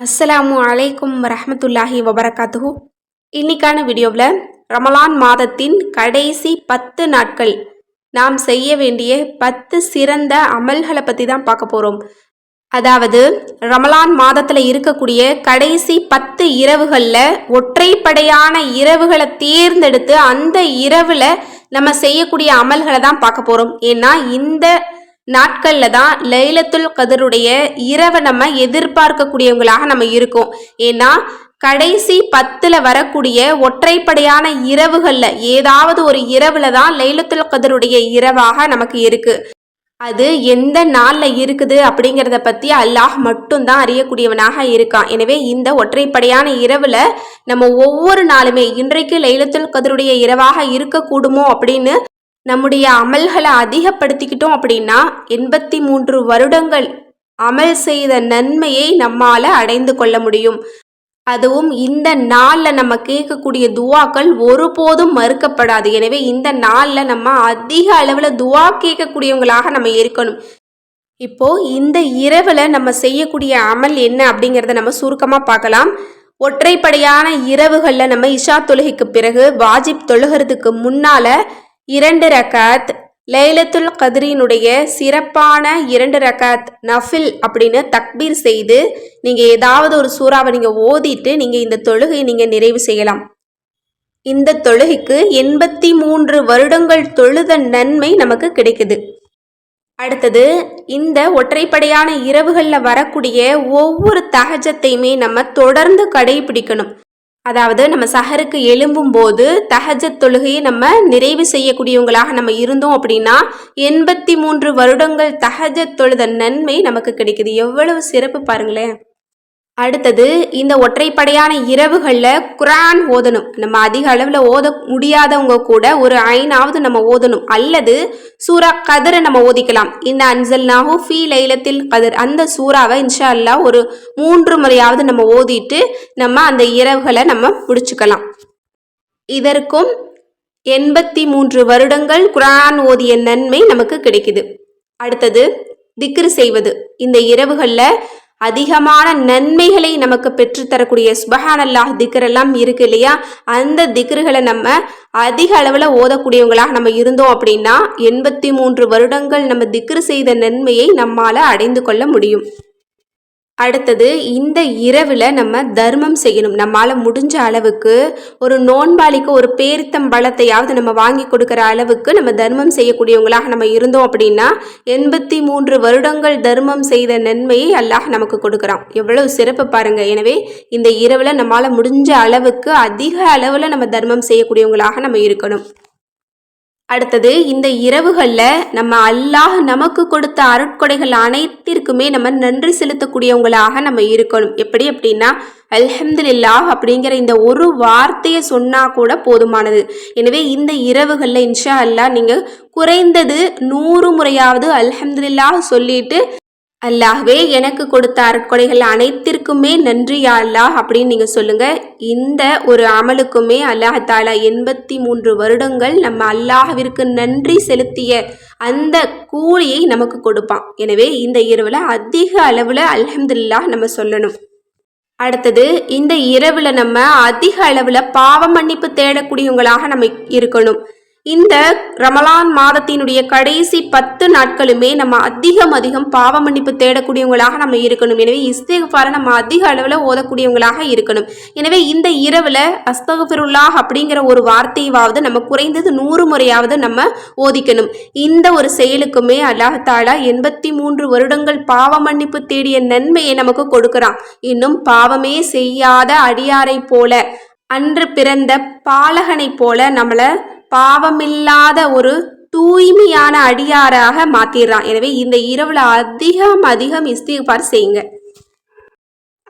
அஸ்ஸலாமு அலைக்கும் வரஹ்மத்துல்லாஹி வபரகாத்துஹு. இன்னைக்கான வீடியோவில் ரமலான் மாதத்தின் கடைசி பத்து நாட்கள் நாம் செய்ய வேண்டிய பத்து சிறந்த அமல்களை பற்றி தான் பார்க்க போகிறோம் அதாவது ரமலான் மாதத்தில் இருக்கக்கூடிய கடைசி பத்து இரவுகளில் ஒற்றைப்படையான இரவுகளை தேர்ந்தெடுத்து அந்த இரவில் நம்ம செய்யக்கூடிய அமல்களை தான் பார்க்க போகிறோம் ஏன்னா இந்த நாட்களில் தான் லைலத்துல் கதருடைய இரவை நம்ம எதிர்பார்க்கக்கூடியவங்களாக நம்ம இருக்கோம். ஏன்னா கடைசி பத்தில் வரக்கூடிய ஒற்றைப்படையான இரவுகளில் ஏதாவது ஒரு இரவில் தான் லைலத்துல் கதருடைய இரவாக நமக்கு இருக்குது அது எந்த நாளில் இருக்குது அப்படிங்கிறத பற்றி அல்லாஹ் மட்டும்தான் அறியக்கூடியவனாக இருக்கான். எனவே இந்த ஒற்றைப்படையான இரவில் நம்ம ஒவ்வொரு நாளுமே இன்றைக்கு லைலத்துல் கதருடைய இரவாக இருக்கக்கூடுமோ அப்படின்னு நம்முடைய அமல்களை அதிகப்படுத்திக்கிட்டோம் அப்படின்னா எண்பத்தி மூன்று வருடங்கள் அமல் செய்த நன்மையை நம்மால் அடைந்து கொள்ள முடியும். அதுவும் இந்த நாளில் நம்ம கேட்கக்கூடிய துவாக்கள் ஒருபோதும் மறுக்கப்படாது. எனவே இந்த நாளில் நம்ம அதிக அளவில் துவா கேட்கக்கூடியவங்களாக நம்ம இருக்கணும். இப்போ இந்த இரவில் நம்ம செய்யக்கூடிய அமல் என்ன அப்படிங்கிறத நம்ம சுருக்கமாக பார்க்கலாம். ஒற்றைப்படையான இரவுகளில் நம்ம இஷா தொழுகைக்கு பிறகு வாஜிப் தொழுகிறதுக்கு முன்னால் இரண்டு ரக்காத் லைலத்துல் கதிரினுடைய சிறப்பான இரண்டு ரக்காத் நஃபில் அப்படின்னு தக்பீர் செய்து நீங்கள் ஏதாவது ஒரு சூறாவை நீங்கள் ஓதிட்டு நீங்கள் இந்த தொழுகையை நீங்கள் நிறைவு செய்யலாம். இந்த தொழுகைக்கு எண்பத்தி மூன்று வருடங்கள் தொழுத நன்மை நமக்கு கிடைக்குது. அடுத்தது இந்த ஒற்றைப்படையான இரவுகளில் வரக்கூடிய ஒவ்வொரு தகஜத்தையுமே நம்ம தொடர்ந்து கடைபிடிக்கணும். அதாவது நம்ம சஹருக்கு எழும்பும் போது தஹஜத் தொழுகையை நம்ம நிறைவு செய்யக்கூடியவங்களாக நம்ம இருந்தோம் அப்படின்னா எண்பத்தி மூன்று வருடங்கள் தஹஜத் தொழுத நன்மை நமக்கு கிடைக்குது. எவ்வளவு சிறப்பு பாருங்களேன். அடுத்தது இந்த ஒற்றைப்படையான இரவுகளில் குரான் ஓதணும். நம்ம அதிக அளவில் ஓத முடியாதவங்க கூட ஒரு ஐனாவது நம்ம ஓதணும். அல்லது சூரா கதிரை நம்ம ஓதிக்கலாம். இந்த அன்சல் நாகு ஃபீ லைலத்தில் கதிர். அந்த சூறாவை இன்ஷா அல்லா ஒரு மூன்று முறையாவது நம்ம ஓதிட்டு நம்ம அந்த இரவுகளை நம்ம முடிச்சுக்கலாம். இதற்கும் எண்பத்தி மூன்று வருடங்கள் குரான் ஓதிய நன்மை நமக்கு கிடைக்குது. அடுத்தது திக்ரு செய்வது. இந்த இரவுகளில் அதிகமான நன்மைகளை நமக்கு பெற்றுத்தரக்கூடிய சுபஹான் அல்லாஹ் திக்ரெல்லாம் இருக்கு இல்லையா? அந்த திக்ருகளை நம்ம அதிக அளவில் ஓதக்கூடியவங்களாக நம்ம இருந்தோம் அப்படின்னா எண்பத்தி மூன்று வருடங்கள் நம்ம திக்ரு செய்த நன்மையை நம்மால் அடைந்து கொள்ள முடியும். அடுத்தது இந்த இரவில் நம்ம தர்மம் செய்யணும். நம்மளால் முடிஞ்ச அளவுக்கு ஒரு நோன்பாளிக்கு ஒரு பேரித்தம் பழத்தையாவது நம்ம வாங்கி கொடுக்குற அளவுக்கு நம்ம தர்மம் செய்யக்கூடியவங்களாக நம்ம இருந்தோம் அப்படின்னா எண்பத்தி மூன்று வருடங்கள் தர்மம் செய்த நன்மையை அல்லாஹ் நமக்கு கொடுக்குறான். எவ்வளவு சிறப்பு பாருங்கள் எனவே இந்த இரவில் நம்மளால் முடிஞ்ச அளவுக்கு அதிக அளவில் நம்ம தர்மம் செய்யக்கூடியவங்களாக நம்ம இருக்கணும். அடுத்தது இந்த இரவுகளில் நம்ம அல்லாஹ் நமக்கு கொடுத்த அருட்கொடைகள் அனைத்திற்குமே நம்ம நன்றி செலுத்தக்கூடியவங்களாக நம்ம இருக்கணும். எப்படி அப்படின்னா அல்ஹம்துலில்லாஹ் அப்படிங்கிற இந்த ஒரு வார்த்தையை சொன்னால் கூட போதுமானது. எனவே இந்த இரவுகளில் இன்ஷா அல்லா நீங்கள் குறைந்தது நூறு முறையாவது அல்ஹம்துலில்லாஹ் சொல்லிட்டு அல்லாஹ்வே எனக்கு கொடுத்த அறக்கொடைகள் அனைத்திற்குமே நன்றி அல்லாஹ் அப்படின்னு நீங்கள் சொல்லுங்கள் இந்த ஒரு அமலுக்குமே அல்லாஹாலா எண்பத்தி மூன்று வருடங்கள் நம்ம அல்லாஹ்விற்கு நன்றி செலுத்திய அந்த கூலியை நமக்கு கொடுப்பான். எனவே இந்த இரவில் அதிக அளவில் அலமதுல்லா நம்ம சொல்லணும். அடுத்தது இந்த இரவில் நம்ம அதிக அளவில் பாவ மன்னிப்பு தேடக்கூடியவங்களாக நம்ம இருக்கணும். இந்த ரமலான் மாதத்தினுடைய கடைசி பத்து நாட்களுமே நம்ம அதிகம் அதிகம் பாவ மன்னிப்பு தேடக்கூடியவங்களாக நம்ம இருக்கணும். எனவே இஸ்தேகஃபாரை நம்ம அதிக அளவில் ஓதக்கூடியவங்களாக இருக்கணும். எனவே இந்த இரவில் அஸ்தகஃபிருல்லாஹ் அப்படிங்கிற ஒரு வார்த்தையாவது நம்ம குறைந்தது நூறு முறையாவது நம்ம ஓதிக்கணும். இந்த ஒரு செயலுக்குமே அல்லாஹாலா எண்பத்தி மூன்று வருடங்கள் பாவ மன்னிப்பு தேடிய நன்மையை நமக்கு கொடுக்குறான். இன்னும் பாவமே செய்யாத அடியாரை போல அன்று பிறந்த பாலகனை போல நம்மளை பாவமில்லாத ஒரு தூய்மையான அடியாராக மாத்திடுறான். எனவே இந்த இரவில் அதிகம் அதிகம் இஸ்திகார் செய்யுங்க.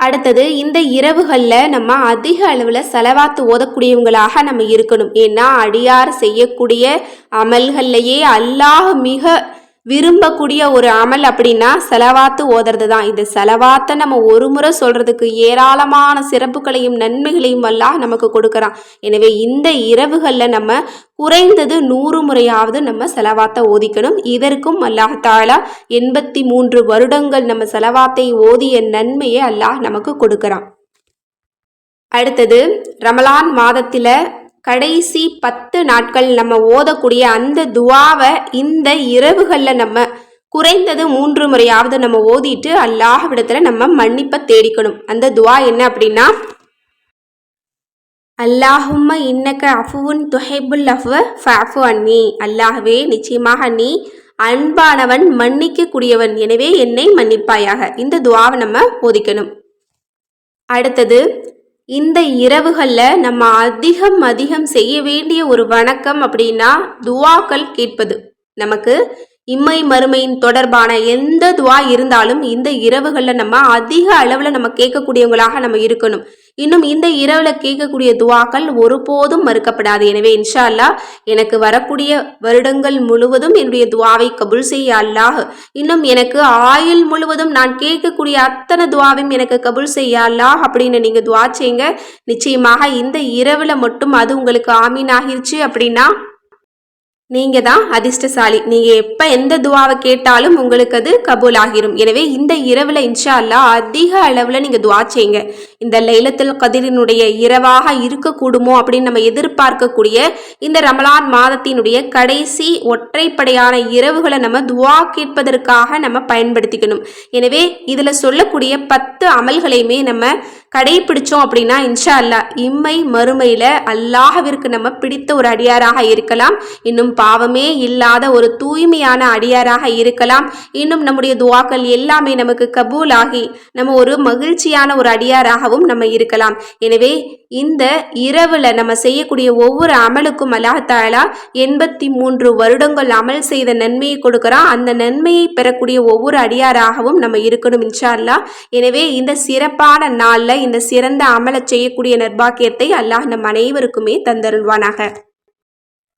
அடுத்தது இந்த இரவுகளில் நம்ம அதிக அளவில் செலவாத்து ஓதக்கூடியவங்களாக நம்ம இருக்கணும். ஏன்னா அடியார் செய்யக்கூடிய அமல்கள்லையே அல்லாஹ் மிக விரும்பக்கூடிய ஒரு அமல் அப்படின்னா செலவாத்து ஓதுறது தான் இந்த செலவாத்தை நம்ம ஒரு முறை சொல்றதுக்கு ஏராளமான சிறப்புகளையும் நன்மைகளையும் அல்லாஹ் நமக்கு கொடுக்குறான். எனவே இந்த இரவுகளில் நம்ம குறைந்தது நூறு முறையாவது நம்ம செலவாத்தை ஓதிக்கணும். இதற்கும் அல்லாஹ் எண்பத்தி மூன்று வருடங்கள் நம்ம செலவாத்தை ஓதிய நன்மையை அல்லாஹ் நமக்கு கொடுக்குறான். அடுத்தது ரமலான் மாதத்தில் கடைசி பத்து நாட்கள் நம்ம ஓதக்கூடிய அந்த துவாவை இந்த இரவுகளில் நம்ம குறைந்தது மூன்று முறையாவது நம்ம ஓதிட்டு அல்லாஹ்விடத்தில் நம்ம மன்னிப்பை தேடிக்கணும். அந்த துவா என்ன அப்படின்னா அல்லாஹும்ம இன்னக்க அஃபுவுன் துஹைபுல் அஃபு ஃபஃபு அன்னி. அல்லாஹ்வே நிச்சயமாக நீ அன்பானவன் மன்னிக்கக்கூடியவன். எனவே என்னை மன்னிப்பாயாக. இந்த துவாவை நம்ம ஓதிக்கணும். அடுத்தது இந்த இரவுகளில் நம்ம அதிகம் அதிகம் செய்ய வேண்டிய ஒரு வணக்கம் அப்படின்னா துவாக்கள் கேட்பது. நமக்கு இம்மை மறுமையின் தொடர்பான எந்த துவா இருந்தாலும் இந்த இரவுகளில் நம்ம அதிக அளவில் நம்ம கேட்கக்கூடியவங்களாக நம்ம இருக்கணும். இன்னும் இந்த இரவில் கேட்கக்கூடிய துவாக்கள் ஒருபோதும் மறுக்கப்படாது. எனவே இன்ஷா அல்லா எனக்கு வரக்கூடிய வருடங்கள் முழுவதும் என்னுடைய துவாவை கபுல் செய்ய அல்லாஹ். இன்னும் எனக்கு ஆயுள் முழுவதும் நான் கேட்கக்கூடிய அத்தனை துவாவையும் எனக்கு கபுல் செய்ய அல்லாஹ் அப்படின்னு நீங்கள் துவா செய்யுங்க. நிச்சயமாக இந்த இரவில் மட்டும் அது உங்களுக்கு ஆமீன் ஆகிருச்சு அப்படின்னா நீங்கள் தான் அதிர்ஷ்டசாலி. நீங்கள் எப்போ எந்த துவாவை கேட்டாலும் உங்களுக்கு அது கபூல் ஆகிரும் எனவே இந்த இரவில் இன்ஷா அல்லா அதிக அளவில் நீங்கள் துவா செய்யுங்க. இந்த லைலத்தில் கதிரினுடைய இரவாக இருக்கக்கூடுமோ அப்படின்னு நம்ம எதிர்பார்க்கக்கூடிய இந்த ரமலான் மாதத்தினுடைய கடைசி ஒற்றைப்படையான இரவுகளை நம்ம துவா கேட்பதற்காக நம்ம பயன்படுத்திக்கணும். எனவே இதில் சொல்லக்கூடிய பத்து அமல்களையுமே நம்ம கடைபிடிச்சோம் அப்படின்னா இன்ஷா அல்லா இம்மை மறுமையில் அல்லாஹவிற்கு நம்ம பிடித்த ஒரு அடியாராக இருக்கலாம். இன்னும் பாவமே இல்லாத ஒரு தூய்மையான அடியாராக இருக்கலாம். இன்னும் நம்முடைய துவாக்கள் எல்லாமே நமக்கு கபூல் ஆகி நம்ம ஒரு மகிழ்ச்சியான ஒரு அடியாராகவும் நம்ம இருக்கலாம். எனவே இந்த இரவில் நம்ம செய்யக்கூடிய ஒவ்வொரு அமலுக்கும் அல்லாஹாலா எண்பத்தி மூன்று வருடங்கள் அமல் செய்த நன்மையை கொடுக்குறான் அந்த நன்மையை பெறக்கூடிய ஒவ்வொரு அடியாராகவும் நம்ம இருக்கணும் இன்ஷா அல்லா எனவே இந்த சிறப்பான நாளில் இந்த சிறந்த அமலை செய்யக்கூடிய நர்பாக்கியத்தை அல்லாஹ் நம் அனைவருக்குமே தந்தருள்வானாக.